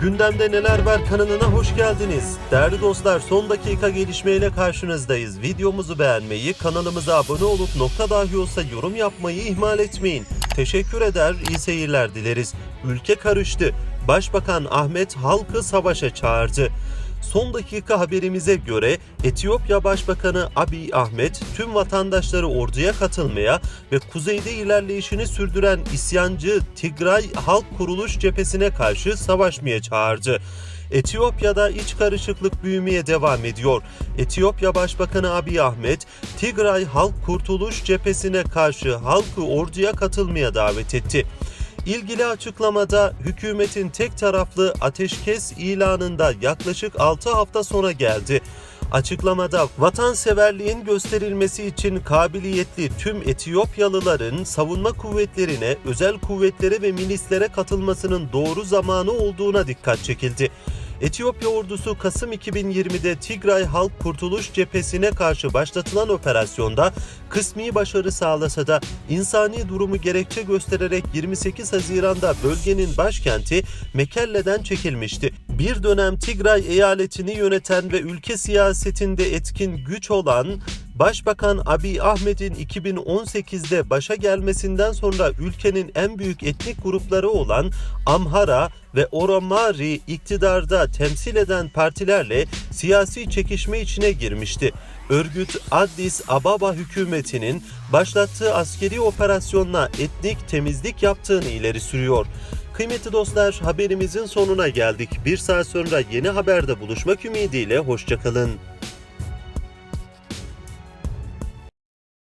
Gündemde Neler Var kanalına hoş geldiniz. Değerli dostlar son dakika gelişmeyle karşınızdayız. Videomuzu beğenmeyi, kanalımıza abone olup nokta dahi olsa yorum yapmayı ihmal etmeyin. Teşekkür eder, iyi seyirler dileriz. Ülke karıştı. Başbakan Ahmet halkı savaşa çağırdı. Son dakika haberimize göre Etiyopya Başbakanı Abiy Ahmet tüm vatandaşları orduya katılmaya ve kuzeyde ilerleyişini sürdüren isyancı Tigray Halk Kuruluş Cephesine karşı savaşmaya çağırdı. Etiyopya'da iç karışıklık büyümeye devam ediyor. Etiyopya Başbakanı Abiy Ahmet, Tigray Halk Kurtuluş Cephesine karşı halkı orduya katılmaya davet etti. İlgili açıklamada hükümetin tek taraflı ateşkes ilanında yaklaşık 6 hafta sonra geldi. Açıklamada vatanseverliğin gösterilmesi için kabiliyetli tüm Etiyopyalıların savunma kuvvetlerine, özel kuvvetlere ve milislere katılmasının doğru zamanı olduğuna dikkat çekildi. Etiyopya ordusu Kasım 2020'de Tigray Halk Kurtuluş Cephesi'ne karşı başlatılan operasyonda kısmi başarı sağlasa da insani durumu gerekçe göstererek 28 Haziran'da bölgenin başkenti Mekelle'den çekilmişti. Bir dönem Tigray eyaletini yöneten ve ülke siyasetinde etkin güç olan Başbakan Abiy Ahmet'in 2018'de başa gelmesinden sonra ülkenin en büyük etnik grupları olan Amhara ve Oromari iktidarda temsil eden partilerle siyasi çekişme içine girmişti. Örgüt Addis Ababa hükümetinin başlattığı askeri operasyonla etnik temizlik yaptığını ileri sürüyor. Kıymetli dostlar haberimizin sonuna geldik. Bir saat sonra yeni haberde buluşmak ümidiyle hoşçakalın.